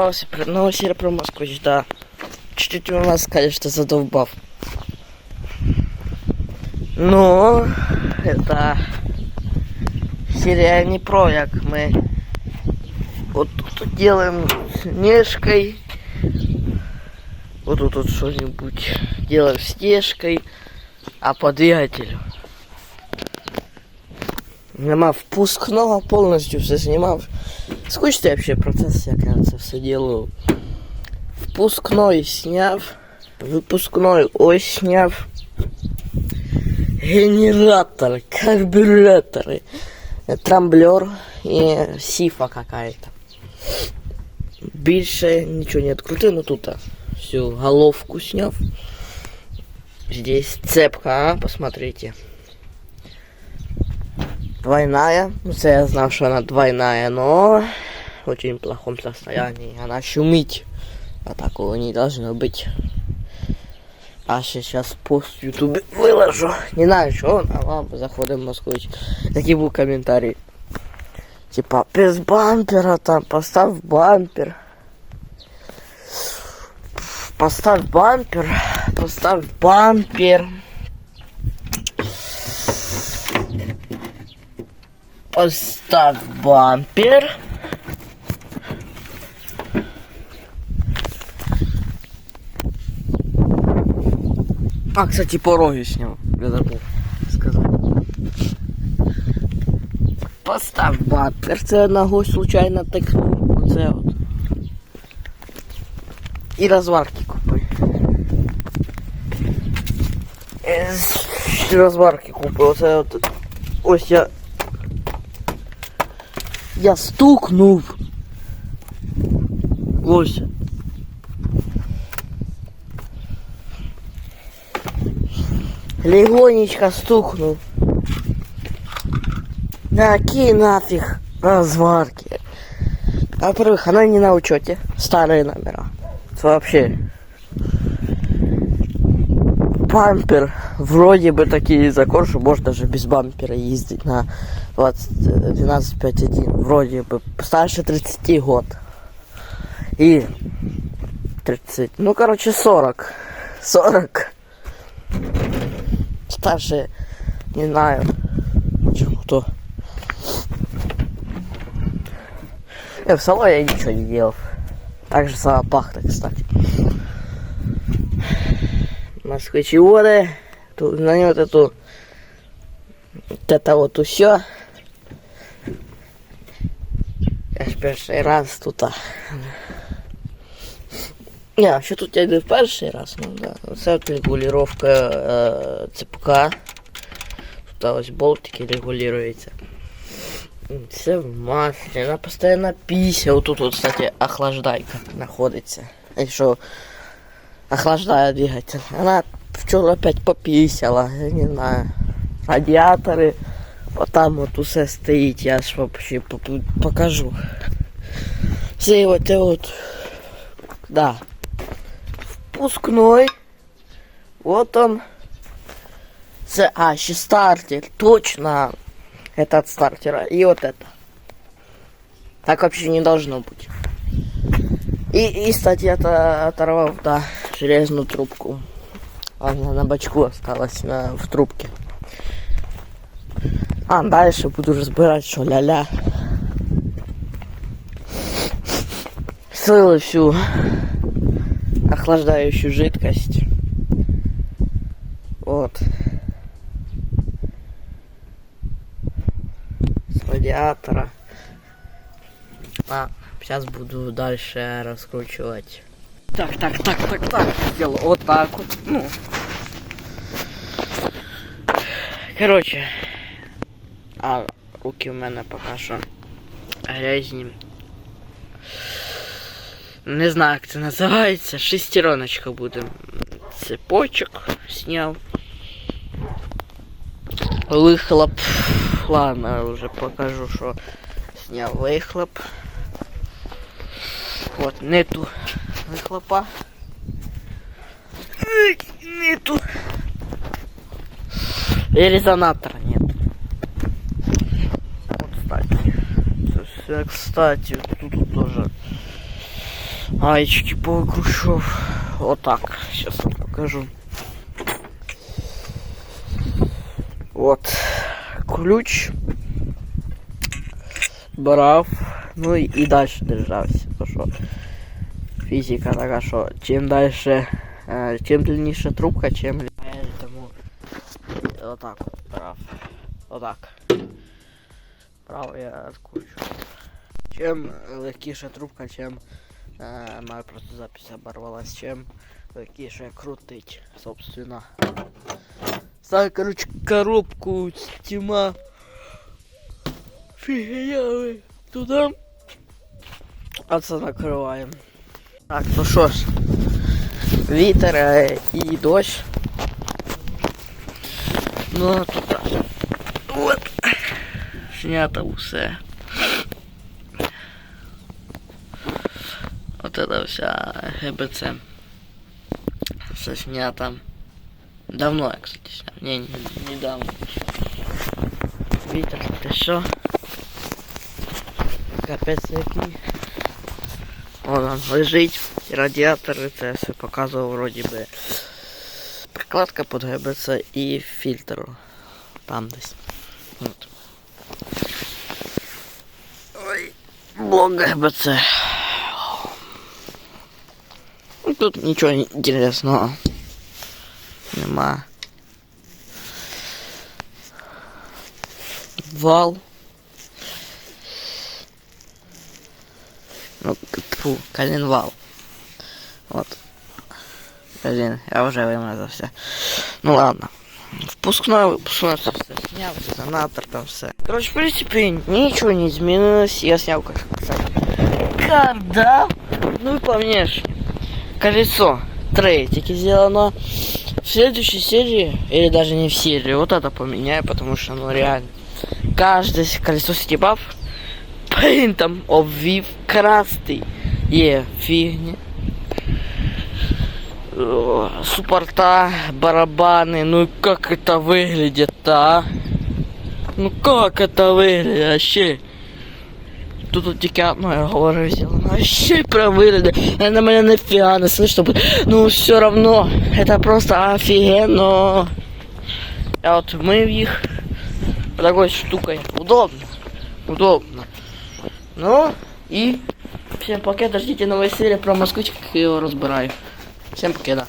собирался про новоселье про москвич, да. Чуть-чуть у нас, конечно, задолбав. Но это серия не про, як мы вот тут делаем снежкой. Вот тут вот что-нибудь делаем снежкой, а по двигателю. Нема впускного, повністю все знімав. Скучний вообще процес, як я це все делаю. Впускной сняв, выпускной ось сняв. Генераторы, карбюраторы, трамблер и сифа какая-то. Більше ничего не открутил, но тут всю головку сняв. Здесь цепка, а, посмотрите. Двойная. Ну, це я знал, что она двойная, но в очень плохом состоянии. Она шумит. А такого не должно быть. А сейчас пост в ютубе выложу. Не знаю, что он, а вам заходим в Москву. Такие был комментарий. Типа, без бампера там, поставь бампер. Поставь бампер. Поставь бампер. Поставь бампер. А, кстати, пороги снял. Я забыл сказать. Постав бампер. Це ногой случайно тикнув. Оце от. І розварки купив. Е, з- Розварки купив. Оце от. Ось я. Я стукнув. Ось. Легонечко стукнул. Да какие нафиг разварки. Во-первых, она не на учете. Старые номера. Это вообще. Бампер. Вроде бы такие закон, что можно даже без бампера ездить на 20, 12.5.1. Вроде бы старше 30 год. И 30. Ну, короче, 40. 40 старше, не знаю, чё, кто. Э, в салоне я ничего не делал. Так же сама пахта, кстати. Москвичи воды Тут на нее вот эту вот это вот все. Я ж перший раз тут. а. Не, що тут я йду в перший раз, ну да. Це от регулювання е, цепка. Тут ось болтики регулюються. Все в маслі, вона постійно піся. Отут, тут, кстати, охлаждайка знаходиться. Якщо охлаждає двигатель. Вона вчора опять попісяла, я не знаю. Радіатори. Отам от усе стоїть, я ж вообще поп- покажу. Все вот от. Да, впускной. Вот он. Це, а, ще стартер. Точно. Это от стартера. И вот это. Так вообще не должно быть. И, и кстати, это оторвал, да, железную трубку. Она на бачку осталась на, в трубке. А, дальше буду разбирать, что ля-ля. Слил всю охлаждающую жидкость. Вот. С радиатора. А, сейчас буду дальше раскручивать. Так, так, так, так, так. Сделал вот так вот. Ну. Короче. А, руки у мене пока що грязні. Не знаю, як це називається. Шестероночка буде. Цепочок сняв. Вихлоп. Ладно, я вже покажу, що сняв вихлоп. Вот, нету вихлопа. Нету. И резонатора нет. Вот, кстати. Э, Кстати, тут, тоже Аечки повыкручивал. Вот так. Сейчас вам покажу. Вот. Ключ. Брав. Ну и, и дальше держався. То що фізика така, що чим дальше, е, чим длинніша трубка, чим лягає, тому отак от брав. Отак. Право я відкручу. Чим легкіша трубка, чим е, моя просто запись оборвалась, чим легкіше крутить, собственно. Ставь, короче, коробку стима. Фигня туда. А це накриваємо. Так, ну що ж. Вітер е, і дощ. Ну, а тут так. От. Снято усе. Вот это вся ГБЦ. Все снято. Давно я, кстати, снял. Не, не, недавно. Вітер, ти що? Капець який. Вон он лежить. І радіатор і це все показував вроді би. Прикладка під ГБЦ і фільтр. Там десь. От. Ой, блок ГБЦ. Ну, Тут нічого інтересного нема. Вал. Ну, фу, коленвал. Вот. Блин, я уже вымазался. Ну ладно. Впускной, выпускной все снял, резонатор там все. Короче, в принципе, ничего не изменилось. Я снял, как сказать, карда. Ну и по внешне. Колесо третики сделано. В следующей серии, или даже не в серии, вот это поменяю, потому что, ну реально, каждое колесо стебав принтом обвив красти є фігні. О, Суппорта, барабаны, ну как это выглядит, а? Ну как это выглядит вообще? Тут от тільки одно я говорю зелено. А ще й про вигляди. На мене нафіга не слышно. буде. Ну все равно. Это просто офигенно. Я от мив їх такой штукой. Удобно. Удобно. Ну и всем пока. Дождите новой серии про москвичек, как я его разбираю. Всем пока.